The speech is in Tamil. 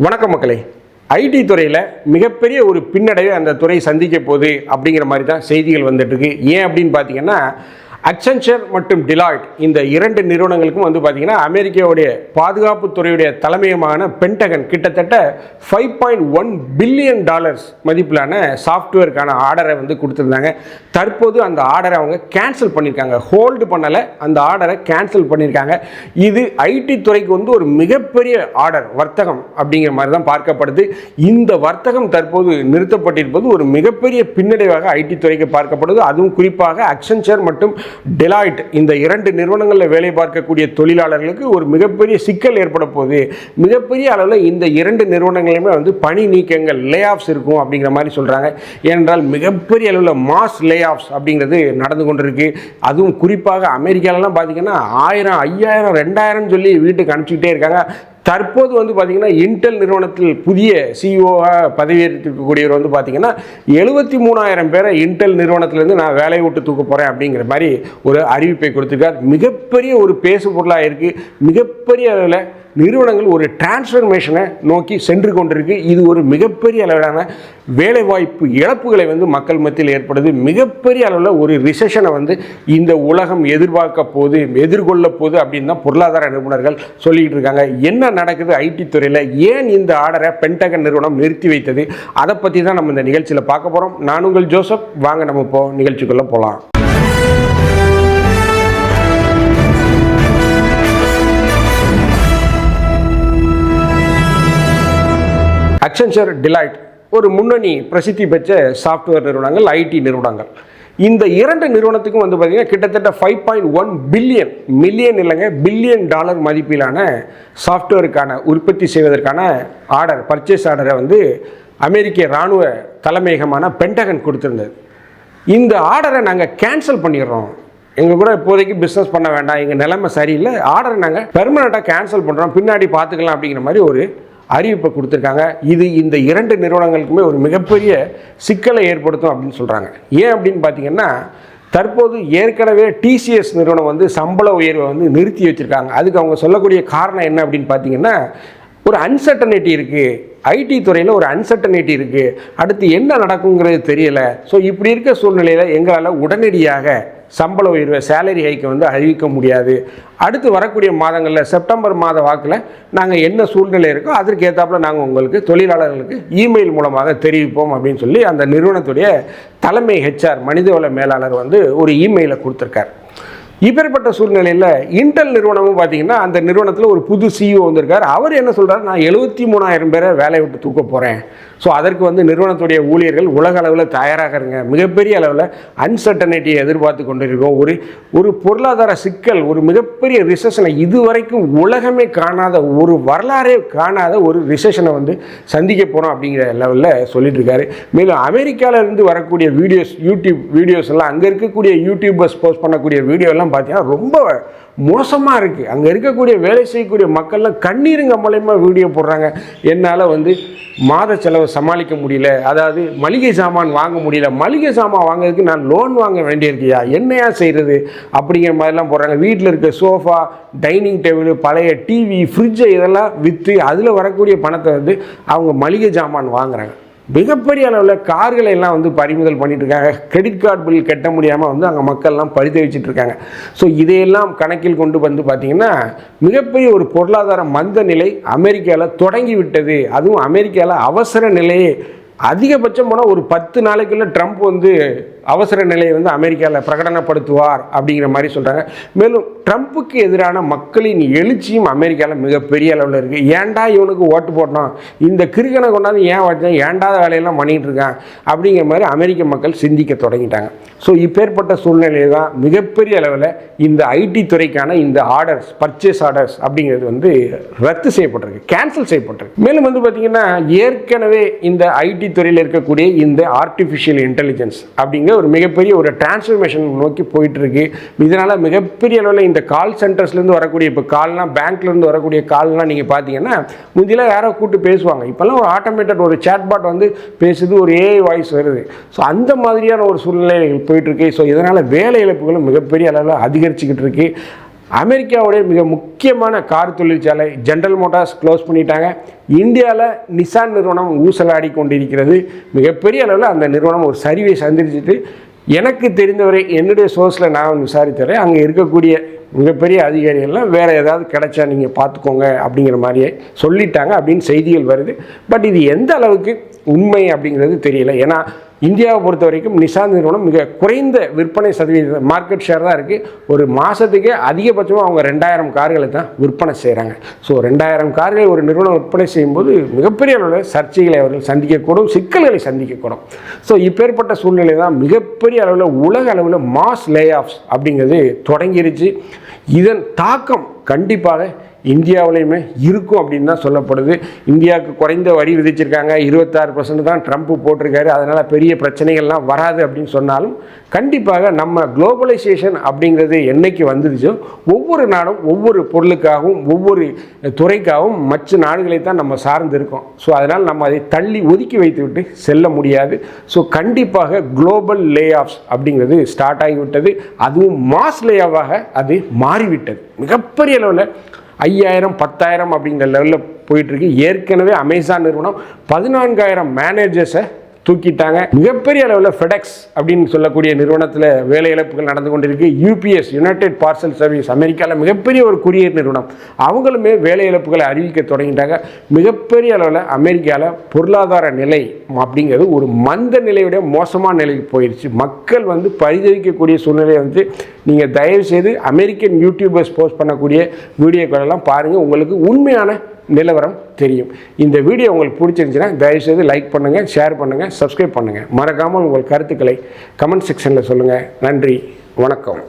வணக்கம் மக்களே. ஐடி துறையில் மிகப்பெரிய ஒரு பின்னடைவை அந்த துறை சந்திக்க போகுது அப்படிங்கிற மாதிரி தான் செய்திகள் வந்துட்டுருக்கு ஏன் அப்படின்னு பார்த்தீங்கன்னா அக்சென்ச்சர் மற்றும் டிலாய்ட் இந்த இரண்டு நிறுவனங்களுக்கும் வந்து பார்த்தீங்கன்னா அமெரிக்காவுடைய பாதுகாப்பு துறையுடைய தலைமையமான பென்டகன் கிட்டத்தட்ட five point one billion dollars மதிப்பிலான சாஃப்ட்வேருக்கான ஆர்டரை வந்து கொடுத்துருந்தாங்க. தற்போது அந்த ஆர்டரை அவங்க கேன்சல் பண்ணியிருக்காங்க ஹோல்டு பண்ணலை. அந்த ஆர்டரை கேன்சல் பண்ணியிருக்காங்க இது ஐடி துறைக்கு வந்து ஒரு மிகப்பெரிய ஆர்டர் வர்த்தகம் அப்படிங்கிற மாதிரி தான் பார்க்கப்படுது. இந்த வர்த்தகம் தற்போது நிறுத்தப்பட்டிருப்பது ஒரு மிகப்பெரிய பின்னடைவாக ஐடி துறைக்கு பார்க்கப்படுது. அதுவும் குறிப்பாக அக்சென்ச்சர் மற்றும் டெலாய்ட் இந்த இரண்டு நிறுவனங்களில் வேலை பார்க்கக்கூடிய தொழிலாளர்களுக்கு ஒரு மிகப்பெரிய சிக்கல் ஏற்பட போகுது. மிகப்பெரிய அளவில் இந்த இரண்டு நிறுவனங்களுமே வந்து பணி நீக்கங்கள் லே ஆஃப்ஸ் இருக்கும் அப்படிங்கிற மாதிரி சொல்கிறாங்க ஏனென்றால் மிகப்பெரிய அளவில் மாஸ் லே ஆஃப்ஸ் அப்படிங்கிறது நடந்து கொண்டிருக்கு. அதுவும் குறிப்பாக அமெரிக்காலலாம் பார்த்திங்கன்னா ஆயிரம் ஐயாயிரம் ரெண்டாயிரம் சொல்லி வீட்டுக்கு அனுப்பிச்சிக்கிட்டே இருக்காங்க. தற்போது வந்து பார்த்தீங்கன்னா இன்டெல் நிறுவனத்தில் புதிய சிஇஓவாக பதவியேற்றிருக்கக்கூடியவர் வந்து பார்த்தீங்கன்னா எழுபத்தி மூணாயிரம் பேரை இன்டெல் நிறுவனத்திலேருந்து நான் வேலையை விட்டு தூக்க போகிறேன் அப்படிங்கிற மாதிரி ஒரு அறிவிப்பை கொடுத்துருக்கார். மிகப்பெரிய ஒரு பேசு பொருளாக இருக்குது மிகப்பெரிய அளவில் நிறுவனங்கள் ஒரு டிரான்ஸ்ஃபர்மேஷனை நோக்கி சென்று கொண்டிருக்கு. இது ஒரு மிகப்பெரிய அளவிலான வேலைவாய்ப்பு இழப்புகளை வந்து மக்கள் மத்தியில் ஏற்படுது. மிகப்பெரிய அளவில் ஒரு ரிசெஷனை வந்து இந்த உலகம் எதிர்பார்க்க போது எதிர்கொள்ள போகுது அப்படின்னு தான் பொருளாதார நிபுணர்கள் சொல்லிக்கிட்டு இருக்காங்க. என்ன நடக்குது ஐடி துறையில்? ஏன் இந்த ஆர்டரை பென்டகன் நிறுவனம் நிறுத்தி வைத்தது? அதை பற்றி தான் நம்ம இந்த நிகழ்ச்சியில் பார்க்க போகிறோம் நான் உங்கள் ஜோசப். வாங்க நம்ம இப்போ நிகழ்ச்சிக்குள்ளே போகலாம் அக்சென்சர் டிலைட் ஒரு முன்னணி பிரசித்தி பெற்ற சாஃப்ட்வேர் நிறுவனங்கள் ஐடி நிறுவனங்கள். இந்த இரண்டு நிறுவனத்துக்கும் வந்து பார்த்திங்கன்னா கிட்டத்தட்ட five point one billion million இல்லைங்க பில்லியன் டாலர் மதிப்பிலான சாஃப்ட்வேருக்கான உற்பத்தி செய்வதற்கான ஆர்டர் பர்ச்சேஸ் ஆர்டரை வந்து அமெரிக்க இராணுவ தலைமையகமான பென்டகன் கொடுத்துருந்தது. இந்த ஆர்டரை நாங்கள் கேன்சல் பண்ணிடுறோம். எங்கள் கூட இப்போதைக்கு பிஸ்னஸ் பண்ண வேண்டாம் எங்கள் நிலைமை சரியில்லை. ஆர்டரை நாங்கள் பெர்மனெண்ட்டாக கேன்சல் பண்ணுறோம் பின்னாடி பார்த்துக்கலாம் அப்படிங்கிற மாதிரி ஒரு அறிவிப்பை கொடுத்துருக்காங்க. இது இந்த இரண்டு நிறுவனங்களுக்குமே ஒரு மிகப்பெரிய சிக்கலை ஏற்படுத்தும் அப்படின்னு சொல்கிறாங்க ஏன் அப்படின்னு பார்த்தீங்கன்னா தற்போது ஏற்கனவே டிசிஎஸ் நிறுவனம் வந்து சம்பள உயர்வை வந்து நிறுத்தி வச்சுருக்காங்க. அதுக்கு அவங்க சொல்லக்கூடிய காரணம் என்ன அப்படின்னு பார்த்தீங்கன்னா ஒரு அன்சர்டனிட்டி இருக்குது ஐடி துறையில் ஒரு அன்சர்டனிட்டி இருக்குது அடுத்து என்ன நடக்குங்கிறது தெரியலை. ஸோ இப்படி இருக்க சூழ்நிலையில் எங்களால் உடனடியாக சம்பள உயர்வை சேலரி ஹைக்கை வந்து அறிவிக்க முடியாது. அடுத்து வரக்கூடிய மாதங்களில் செப்டம்பர் மாத வாக்கில் நாங்கள் என்ன சூழ்நிலை இருக்கோ அதற்கு ஏற்றாப்புல நாங்கள் உங்களுக்கு தொழிலாளர்களுக்கு இமெயில் மூலமாக தெரிவிப்போம் அப்படின்னு சொல்லி அந்த நிறுவனத்துடைய தலைமை ஹெச்ஆர் மனிதவள மேலாளர் வந்து ஒரு இமெயிலை கொடுத்துருக்கார். இப்பேற்பட்ட சூழ்நிலையில் இன்டெல் நிறுவனமும் பார்த்தீங்கன்னா அந்த நிறுவனத்தில் ஒரு புது சிஇஓ வந்திருக்கார். அவர் என்ன சொல்கிறார் நான் எழுபத்தி மூணாயிரம் பேரை வேலையை விட்டு தூக்க போகிறேன் ஸோ அதற்கு வந்து நிறுவனத்துடைய ஊழியர்கள் உலக அளவில் தயாராக இருங்க. மிகப்பெரிய அளவில் அன்சர்டனிட்டியை எதிர்பார்த்து கொண்டிருக்கோம். ஒரு ஒரு பொருளாதார சிக்கல் ஒரு மிகப்பெரிய ரிசஷனை இதுவரைக்கும் உலகமே காணாத ஒரு வரலாறே காணாத ஒரு ரிசஷனை வந்து சந்திக்க போகிறோம் அப்படிங்கிற லெவலில் சொல்லிட்டு இருக்காரு மேலும் அமெரிக்காவிலேருந்து வரக்கூடிய வீடியோஸ் யூடியூப் வீடியோஸ் எல்லாம் அங்கே இருக்கக்கூடிய யூடியூபர்ஸ் போஸ்ட் பண்ணக்கூடிய வீடியோ எல்லாம் பார்த்தீங்கன்னா ரொம்ப மோசமாக இருக்குது அங்கே இருக்கக்கூடிய வேலை செய்யக்கூடிய மக்கள்லாம் கண்ணீருங்க மூலயமா வீடியோ போடுறாங்க. என்னால் வந்து மாத செலவை சமாளிக்க முடியல. அதாவது மளிகை சாமான் வாங்க முடியல. மளிகை சாமான் வாங்குறதுக்கு நான் லோன் வாங்க வேண்டியிருக்கியா? என்னையா செய்கிறது அப்படிங்கிற மாதிரிலாம் போடுறாங்க. வீட்டில் இருக்க சோஃபா டைனிங் டேபிள் பழைய டிவி ஃப்ரிட்ஜை இதெல்லாம் விற்று அதில் வரக்கூடிய பணத்தை வந்து அவங்க மளிகை சாமான் வாங்குறாங்க. மிகப்பெரிய அளவில் கார்களை எல்லாம் வந்து பறிமுதல் பண்ணிட்டு இருக்காங்க கிரெடிட் கார்டு பில் கட்ட முடியாமல் வந்து அங்கே மக்கள்லாம் பரிதவிச்சுட்டு இருக்காங்க ஸோ இதையெல்லாம் கணக்கில் கொண்டு வந்து பார்த்தீங்கன்னா மிகப்பெரிய ஒரு பொருளாதார மந்த நிலை அமெரிக்காவில் தொடங்கி விட்டது அதுவும் அமெரிக்காவில் அவசர நிலையே. அதிகபட்சம் போனால் ஒரு பத்து நாளைக்குள்ளே ட்ரம்ப் வந்து அவசர நிலையை வந்து அமெரிக்காவில் பிரகடனப்படுத்துவார் அப்படிங்கிற மாதிரி சொல்கிறாங்க மேலும் ட்ரம்ப்புக்கு எதிரான மக்களின் எழுச்சியும் அமெரிக்காவில் மிகப்பெரிய அளவில் இருக்குது ஏன்டா இவனுக்கு ஓட்டு போட்டோம் இந்த கிருகனை கொண்டாந்து ஏன் வச்சேன் ஏண்டாத வேலையெல்லாம் பண்ணிகிட்டு இருக்கான் அப்படிங்கிற மாதிரி அமெரிக்க மக்கள் சிந்திக்க தொடங்கிட்டாங்க. ஸோ இப்பேற்பட்ட சூழ்நிலை தான் மிகப்பெரிய அளவில் இந்த ஐடி துறைக்கான இந்த ஆர்டர்ஸ் பர்ச்சேஸ் ஆர்டர்ஸ் அப்படிங்கிறது வந்து ரத்து செய்யப்பட்டிருக்கு. கேன்சல் செய்யப்பட்டிருக்கு. மேலும் வந்து பார்த்திங்கன்னா ஏற்கனவே இந்த ஐடி துறையில் இருக்கக்கூடிய இந்த ஆர்டிஃபிஷியல் இன்டெலிஜென்ஸ் அப்படிங்கிற ஒரு மிகப்பெரிய ஒரு டிரான்ஸ்ஃபர்மேஷன் நோக்கி போயிட்டுருக்கு. இதனால் மிகப்பெரிய அளவில் இந்த கால் சென்டர்ஸ்லேருந்து வரக்கூடிய இப்போ கால்லாம் பேங்க்லேருந்து வரக்கூடிய கால்லாம் நீங்கள் பார்த்தீங்கன்னா முந்தியெல்லாம் யாரோ கூப்பிட்டு பேசுவாங்க. இப்போல்லாம் ஒரு ஆட்டோமேட்டட் ஒரு சேட்பாட் வந்து பேசுது ஒரு ஏஐ வாய்ஸ் வருது. ஸோ அந்த மாதிரியான ஒரு சூழ்நிலை போயிட்டுருக்கு. ஸோ இதனால் வேலை இழப்புகளும் மிகப்பெரிய அளவில் அதிகரிச்சுக்கிட்டு இருக்குது அமெரிக்காவுடைய மிக முக்கியமான கார் தொழிற்சாலை ஜென்ரல் மோட்டார்ஸ் க்ளோஸ் பண்ணிட்டாங்க. இந்தியாவில் நிசான் நிறுவனம் ஊசலாடி கொண்டிருக்கிறது. மிகப்பெரிய அளவில் அந்த நிறுவனம் ஒரு சரிவை சந்திச்சிட்டு எனக்கு தெரிந்தவரை என்னுடைய சோர்ஸில் நான் விசாரித்தவரை அங்கே இருக்கக்கூடிய மிகப்பெரிய அதிகாரிகள்லாம் வேறு ஏதாவது கிடைச்சா நீங்கள் பார்த்துக்கோங்க அப்படிங்கிற மாதிரியே சொல்லிட்டாங்க அப்படின்னு செய்திகள் வருது. பட் இது எந்த அளவுக்கு உண்மை அப்படிங்கிறது தெரியல. ஏன்னா இந்தியாவை பொறுத்த வரைக்கும் நிசாந்த் நிறுவனம் மிக குறைந்த விற்பனை சதவீத மார்க்கெட் ஷேர் தான் இருக்குது ஒரு மாதத்துக்கே அதிகபட்சமாக அவங்க ரெண்டாயிரம் கார்களை தான் விற்பனை செய்கிறாங்க ஸோ ரெண்டாயிரம் கார்களை ஒரு நிறுவனம் விற்பனை செய்யும்போது மிகப்பெரிய அளவில் சர்ச்சைகளை அவர்கள் சந்திக்கக்கூடும் சிக்கல்களை சந்திக்கக்கூடும். ஸோ இப்பேற்பட்ட சூழ்நிலை தான் மிகப்பெரிய அளவில் உலக அளவில் மாஸ் லே ஆஃப்ஸ் அப்படிங்கிறது தொடங்கிருச்சு. இதன் தாக்கம் கண்டிப்பாக இந்தியாவிலையுமே இருக்கும் அப்படின்னு தான் சொல்லப்படுது. இந்தியாவுக்கு குறைந்த வரி விதிச்சிருக்காங்க. இருபத்தாறு பர்சன்ட் தான் ட்ரம்ப் போட்டிருக்காரு. அதனால் பெரிய பிரச்சனைகள்லாம் வராது அப்படின்னு சொன்னாலும் கண்டிப்பாக நம்ம குளோபலைசேஷன் அப்படிங்கிறது என்றைக்கு வந்துருச்சோ ஒவ்வொரு நாடும் ஒவ்வொரு பொருளுக்காகவும் ஒவ்வொரு துறைக்காகவும் மற்ற நாடுகளை தான் நம்ம சார்ந்து இருக்கோம் ஸோ அதனால் நம்ம அதை தள்ளி ஒதுக்கி வைத்துவிட்டு செல்ல முடியாது. ஸோ கண்டிப்பாக குளோபல் லே ஆஃப்ஸ் அப்படிங்கிறது ஸ்டார்ட் ஆகிவிட்டது. அதுவும் மாஸ் லே ஆஃபாக அது மாறிவிட்டது. மிகப்பெரிய அளவில் ஐயாயிரம் பத்தாயிரம் அப்படிங்கிற லெவலில் போயிட்டுருக்கு ஏற்கனவே அமேசான் நிறுவனம் பதினான்காயிரம் மேனேஜர்ஸை தூக்கிட்டாங்க. மிகப்பெரிய அளவில் ஃபெடெக்ஸ் அப்படின்னு சொல்லக்கூடிய நிறுவனத்தில் வேலை இழப்புகள் நடந்து கொண்டிருக்கு. யூபிஎஸ் யுனைடெட் பார்சல் சர்வீஸ் அமெரிக்காவில் மிகப்பெரிய ஒரு குரியர் நிறுவனம். அவங்களுமே வேலை இழப்புகளை அறிவிக்க தொடங்கிட்டாங்க. மிகப்பெரிய அளவில் அமெரிக்காவில் பொருளாதார நிலை அப்படிங்கிறது ஒரு மந்த நிலையுடைய மோசமான நிலைக்கு போயிடுச்சு மக்கள் வந்து பரிதவிக்கக்கூடிய சூழ்நிலையை வந்து நீங்கள் தயவுசெய்து அமெரிக்கன் யூடியூபர்ஸ் போஸ்ட் பண்ணக்கூடிய வீடியோக்களெல்லாம் பாருங்கள் உங்களுக்கு உண்மையான நிலவரம் தெரியும். இந்த வீடியோ உங்களுக்கு பிடிச்சிருந்துச்சுன்னா தயவுசெய்து லைக் பண்ணுங்கள் ஷேர் பண்ணுங்கள் சப்ஸ்கிரைப் பண்ணுங்கள் மறக்காமல் உங்கள் கருத்துக்களை கமெண்ட் செக்ஷனில் சொல்லுங்கள் நன்றி வணக்கம்.